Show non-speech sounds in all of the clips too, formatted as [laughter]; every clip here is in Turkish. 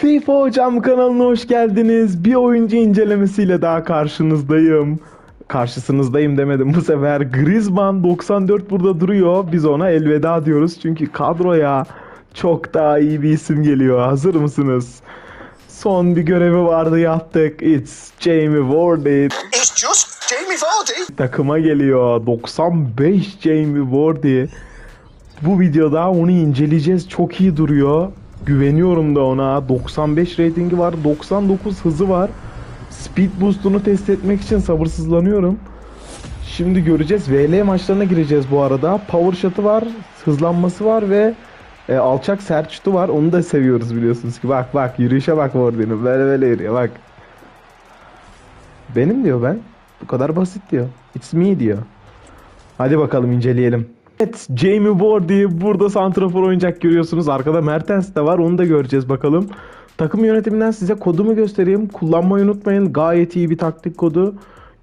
FIFA Hocam kanalına hoş geldiniz. Bir oyuncu incelemesiyle daha karşınızdayım. Karşısınızdayım demedim bu sefer. Griezmann 94 burada duruyor. Biz ona elveda diyoruz. Çünkü kadroya çok daha iyi bir isim geliyor. Hazır mısınız? Son bir görevi vardı yaptık. It's Jamie Vardy. It's just Jamie Vardy. takıma geliyor. 95 Jamie Vardy. Bu videoda onu inceleyeceğiz. Çok iyi duruyor. Güveniyorum da ona. 95 ratingi var. 99 hızı var. Speed boost'unu test etmek için sabırsızlanıyorum. Şimdi göreceğiz. VL maçlarına gireceğiz bu arada. Power shot'ı var. Hızlanması var ve e, alçak sert şutu var. Onu da seviyoruz biliyorsunuz ki. Bak bak yürüyüşe bak Vardy'nin. Böyle böyle yürüyor bak. Benim diyor ben. Bu kadar basit diyor. It's me diyor. Hadi bakalım inceleyelim. Evet Jamie Vardy burada santrafor oyuncak görüyorsunuz. Arkada Mertens de var onu da göreceğiz bakalım. Takım yönetiminden size kodumu göstereyim. Kullanmayı unutmayın. Gayet iyi bir taktik kodu.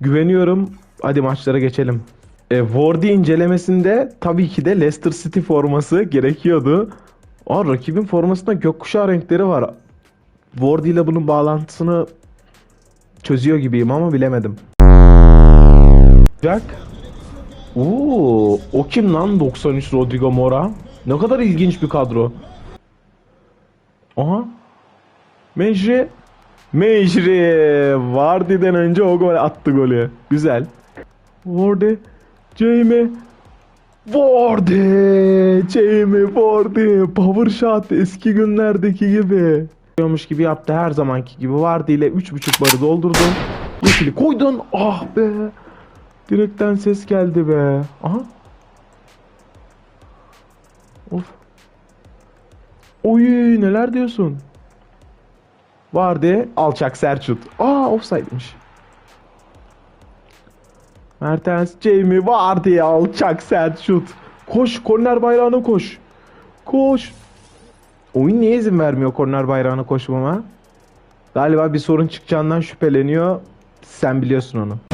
Güveniyorum. Hadi maçlara geçelim. E, Vardy incelemesinde tabii ki de Leicester City forması gerekiyordu. Aa, rakibin formasında gökkuşağı renkleri var. Vardy ile bunun bağlantısını çözüyor gibiyim ama bilemedim. Jack. Oo, o kim lan 93 Rodrigo Mora? Ne kadar ilginç bir kadro. Aha. Mecri. Mecri. Vardy'den önce o gol attı golü. Güzel. Vardy. Jamie. Vardy. Jamie Vardy. Power shot eski günlerdeki gibi. Yapıyormuş gibi yaptı her zamanki gibi. Vardy ile 3.5 barı doldurdum. Yeşili koydun. Ah be. Direkten ses geldi be. Aha. Of. Oy neler diyorsun? Vardı alçak sert şut. Aa offside'miş. Mertens Jamie vardı alçak sert şut. Koş korner bayrağına koş. Koş. Oyun niye izin vermiyor korner bayrağına koşmama? Galiba bir sorun çıkacağından şüpheleniyor. Sen biliyorsun onu.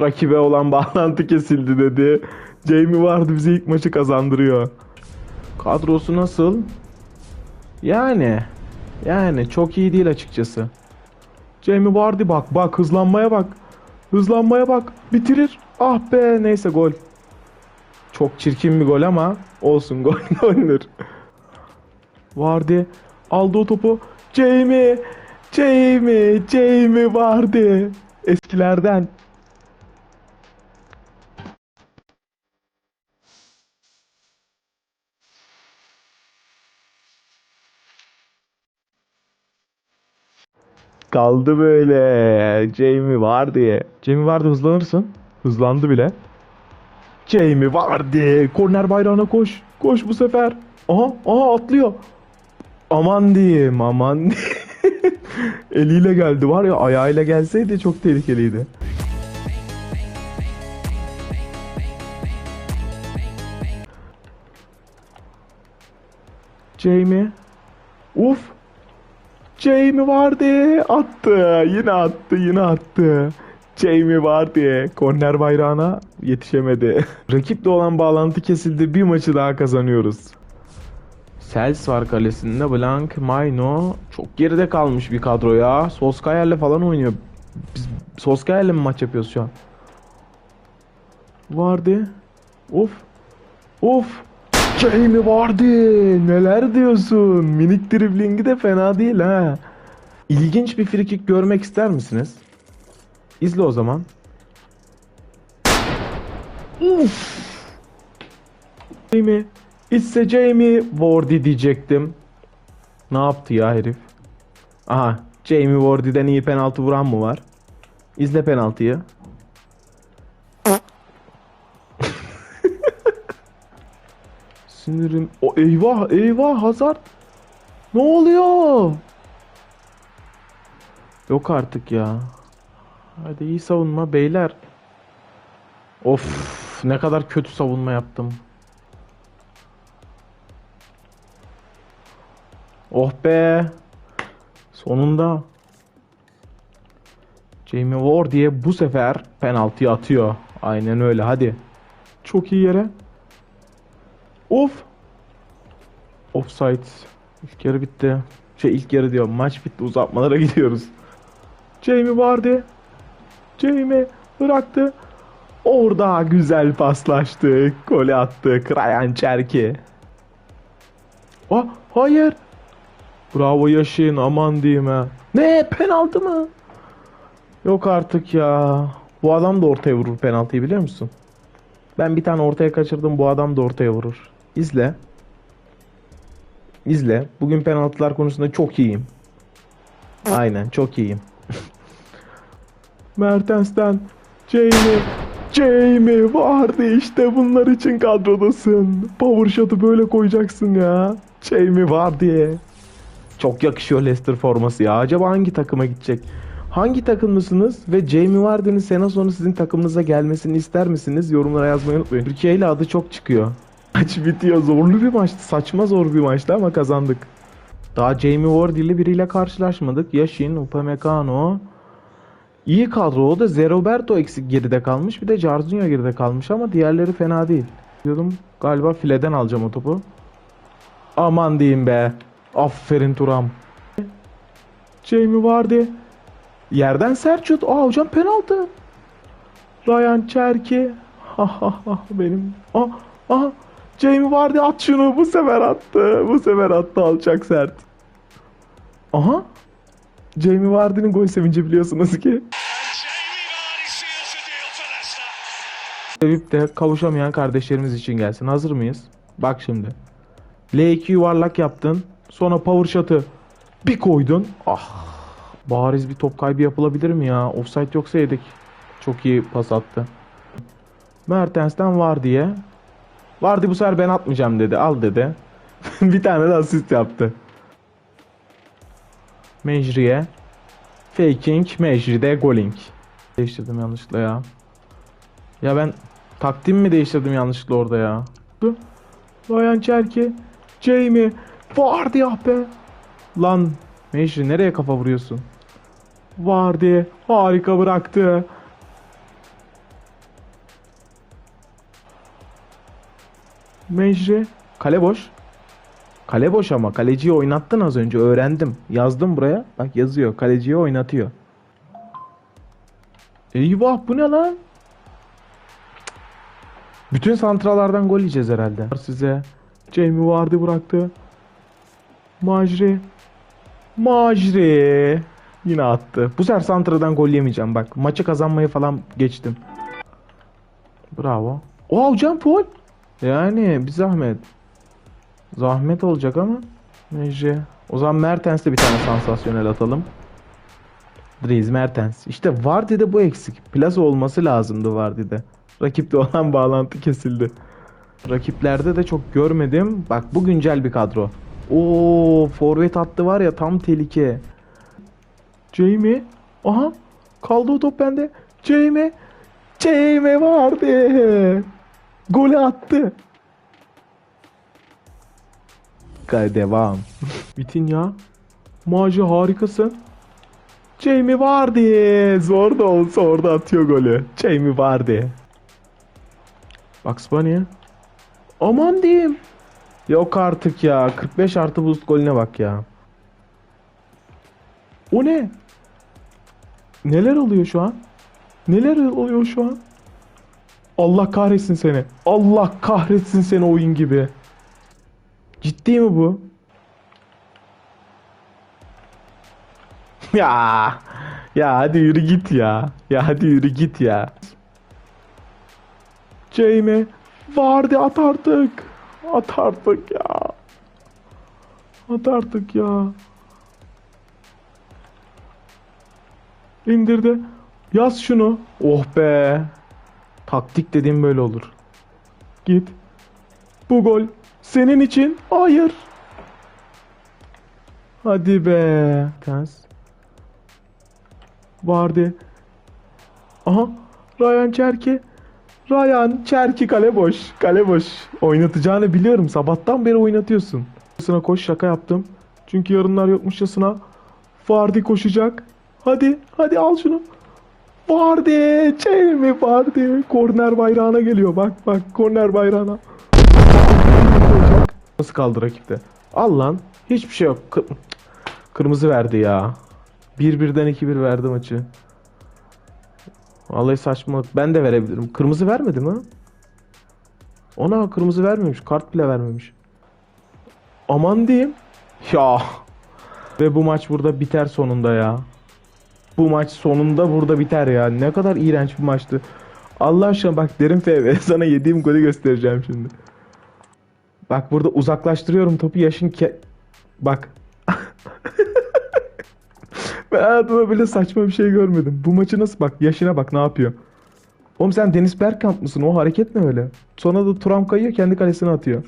Rakibe olan [laughs] bağlantı kesildi dedi. Jamie vardı bize ilk maçı kazandırıyor. Kadrosu nasıl? Yani yani çok iyi değil açıkçası. Jamie Vardy bak bak hızlanmaya bak. Hızlanmaya bak. Bitirir. Ah be neyse gol. Çok çirkin bir gol ama olsun [laughs] gol goldür. Vardy aldı o topu. Jamie Jamie Jamie Vardy. Eskilerden Kaldı böyle. Jamie var diye. Jamie vardı hızlanırsın. Hızlandı bile. Jamie vardı. Korner bayrağına koş. Koş bu sefer. Aha, aha atlıyor. Aman diyeyim, aman diyeyim. [laughs] Eliyle geldi var ya ayağıyla gelseydi çok tehlikeliydi. Jamie. Uf. Jamie vardı. Attı. Yine attı. Yine attı. Jamie vardı. Korner bayrağına yetişemedi. [laughs] Rakiple olan bağlantı kesildi. Bir maçı daha kazanıyoruz. Sels var kalesinde. Blank, Mayno. Çok geride kalmış bir kadro ya. Soskayer'le falan oynuyor. Biz Soskayer'le mi maç yapıyoruz şu an? Vardı. Of. Of. Jamie vardı. Neler diyorsun? Minik driblingi de fena değil ha. İlginç bir frikik görmek ister misiniz? İzle o zaman. Uf. Jamie. İtse Jamie Vardy diyecektim. Ne yaptı ya herif? Aha. Jamie Vardy'den iyi penaltı vuran mı var? İzle penaltıyı. Sinirim. O eyvah eyvah Hazard. Ne oluyor? Yok artık ya. Hadi iyi savunma beyler. Of ne kadar kötü savunma yaptım. Oh be. Sonunda. Jamie Vardy'ye bu sefer penaltıyı atıyor. Aynen öyle hadi. Çok iyi yere. Of. Offside. İlk yarı bitti. Şey ilk yarı diyorum. Maç bitti. Uzatmalara [laughs] gidiyoruz. Jamie vardı. Jamie bıraktı. Orada güzel paslaştık. Gole attık. Ryan Cherki. Ah hayır. Bravo Yaşin aman diyeyim ha. Ne penaltı mı? Yok artık ya. Bu adam da ortaya vurur penaltıyı biliyor musun? Ben bir tane ortaya kaçırdım bu adam da ortaya vurur. İzle. İzle. Bugün penaltılar konusunda çok iyiyim. Aynen çok iyiyim. [laughs] Mertens'ten Jamie Jamie vardı işte bunlar için kadrodasın. Power shot'u böyle koyacaksın ya. Jamie var diye. Çok yakışıyor Leicester forması ya. Acaba hangi takıma gidecek? Hangi takımlısınız ve Jamie Vardy'nin sene sonu sizin takımınıza gelmesini ister misiniz? Yorumlara yazmayı unutmayın. Türkiye ile adı çok çıkıyor. Maç bitiyor. Zorlu bir maçtı. Saçma zor bir maçtı ama kazandık. Daha Jamie Vardy ile biriyle karşılaşmadık. Yashin, Upamecano. İyi kadro. O da Zeroberto eksik geride kalmış. Bir de Jarzinho geride kalmış ama diğerleri fena değil. Diyordum galiba fileden alacağım o topu. Aman diyeyim be. Aferin Turam. Jamie Vardy. Yerden sert şut. Aa hocam penaltı. Ryan Cherki. [laughs] Ha ha ha benim. Aa, aha. Jamie Vardy at şunu. Bu sefer attı. Bu sefer attı alçak sert. Aha. Jamie Vardy'nin gol sevinci biliyorsunuz ki. Sevip de kavuşamayan kardeşlerimiz için gelsin. Hazır mıyız? Bak şimdi. L2 yuvarlak yaptın. Sonra power shot'ı bir koydun. Ah. Bariz bir top kaybı yapılabilir mi ya? Offside yoksa yedik. Çok iyi pas attı. Mertens'ten var diye. Vardı bu sefer ben atmayacağım dedi. Al dedi. [laughs] bir tane de asist yaptı. Mecriye. Faking. Mecride goling. Değiştirdim yanlışlıkla ya. Ya ben takdim mi değiştirdim yanlışlıkla orada ya? Ryan Cherki. Jamie. Vardı ya be. Lan Mecri nereye kafa vuruyorsun? Vardı. Harika bıraktı. Mecri. Kale boş. Kale boş ama kaleciyi oynattın az önce öğrendim. Yazdım buraya. Bak yazıyor. Kaleciyi oynatıyor. Eyvah bu ne lan? Bütün santralardan gol yiyeceğiz herhalde. Size Jamie Vardy bıraktı. Majri. Majri. Yine attı. Bu sefer santradan gol yemeyeceğim bak. Maçı kazanmayı falan geçtim. Bravo. Oha hocam foul. Yani bir zahmet. Zahmet olacak ama. Majri. O zaman Mertens'te bir tane sansasyonel atalım. Dries Mertens. İşte Vardy'de bu eksik. Plaza olması lazımdı Vardy'de. Rakipte olan [laughs] bağlantı kesildi. Rakiplerde de çok görmedim. Bak bu güncel bir kadro. Oo, forvet hattı var ya tam tehlike. Jamie. Aha. Kaldı o top bende. Jamie. Jamie vardı. Golü attı. Gel devam. Bitin ya. Maci harikasın. Jamie Vardy. Zor da olsa orada atıyor golü. Jamie Vardy. Bugs Bunny. Aman diyeyim. Yok artık ya. 45 artı boost golüne bak ya. O ne? Neler oluyor şu an? Neler oluyor şu an? Allah kahretsin seni. Allah kahretsin seni oyun gibi. Ciddi mi bu? Ya. Ya hadi yürü git ya. Ya hadi yürü git ya. Jamie vardı at artık. At artık ya. At artık ya. İndirdi. Yaz şunu. Oh be. Taktik dediğim böyle olur. Git. Bu gol senin için. Hayır. Hadi be. Ters. Vardı. Aha. Ryan Cherki. Ryan Cherki kale boş. Kale boş. Oynatacağını biliyorum. Sabahtan beri oynatıyorsun. Sana koş şaka yaptım. Çünkü yarınlar yokmuşçasına. Vardy koşacak. Hadi. Hadi al şunu. Vardy. Jamie Vardy. Korner bayrağına geliyor. Bak bak. Korner bayrağına. Nasıl kaldı rakipte? Al lan. Hiçbir şey yok. Kı- Kırmızı verdi ya. 1-1'den 2-1 verdi maçı. Vallahi saçmalık. Ben de verebilirim. Kırmızı vermedi mi? Ona kırmızı vermemiş. Kart bile vermemiş. Aman diyeyim. Ya. Ve bu maç burada biter sonunda ya. Bu maç sonunda burada biter ya. Ne kadar iğrenç bir maçtı. Allah aşkına bak derin FV [laughs] sana yediğim golü göstereceğim şimdi. Bak burada uzaklaştırıyorum topu yaşın ke... Bak. [laughs] ben hayatımda böyle saçma bir şey görmedim. Bu maçı nasıl bak yaşına bak ne yapıyor. Oğlum sen Deniz Bergkamp mısın? O hareket ne öyle? Sonra da Turam kayıyor kendi kalesine atıyor.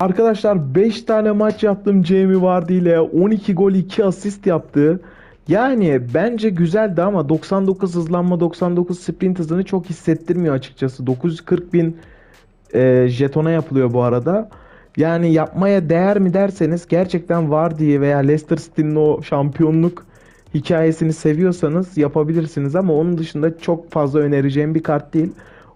Arkadaşlar 5 tane maç yaptım Jamie Vardy ile 12 gol 2 asist yaptı. Yani bence güzeldi ama 99 hızlanma 99 sprint hızını çok hissettirmiyor açıkçası. 940 bin e, jetona yapılıyor bu arada. Yani yapmaya değer mi derseniz gerçekten Vardy'yi veya Leicester City'nin o şampiyonluk hikayesini seviyorsanız yapabilirsiniz ama onun dışında çok fazla önereceğim bir kart değil.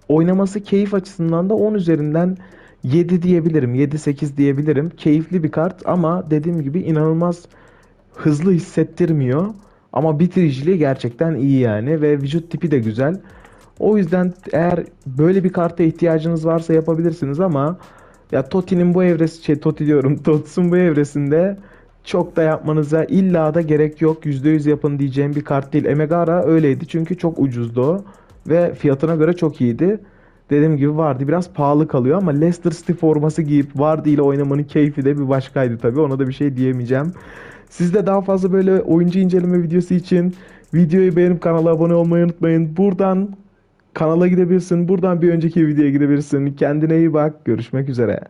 Oynaması keyif açısından da 10 üzerinden 7 diyebilirim. 7-8 diyebilirim. Keyifli bir kart ama dediğim gibi inanılmaz hızlı hissettirmiyor. Ama bitiriciliği gerçekten iyi yani ve vücut tipi de güzel. O yüzden eğer böyle bir karta ihtiyacınız varsa yapabilirsiniz ama ya Toti'nin bu evresi şey Toti diyorum [laughs] Tots'un bu evresinde çok da yapmanıza illa da gerek yok. %100 yapın diyeceğim bir kart değil. Emegara öyleydi çünkü çok ucuzdu o ve fiyatına göre çok iyiydi. Dediğim gibi Vardy biraz pahalı kalıyor ama Leicester City forması giyip Vardy ile oynamanın keyfi de bir başkaydı tabii. Ona da bir şey diyemeyeceğim. Siz de daha fazla böyle oyuncu inceleme videosu için videoyu beğenip kanala abone olmayı unutmayın. Buradan kanala gidebilirsin. Buradan bir önceki videoya gidebilirsin. Kendine iyi bak. Görüşmek üzere.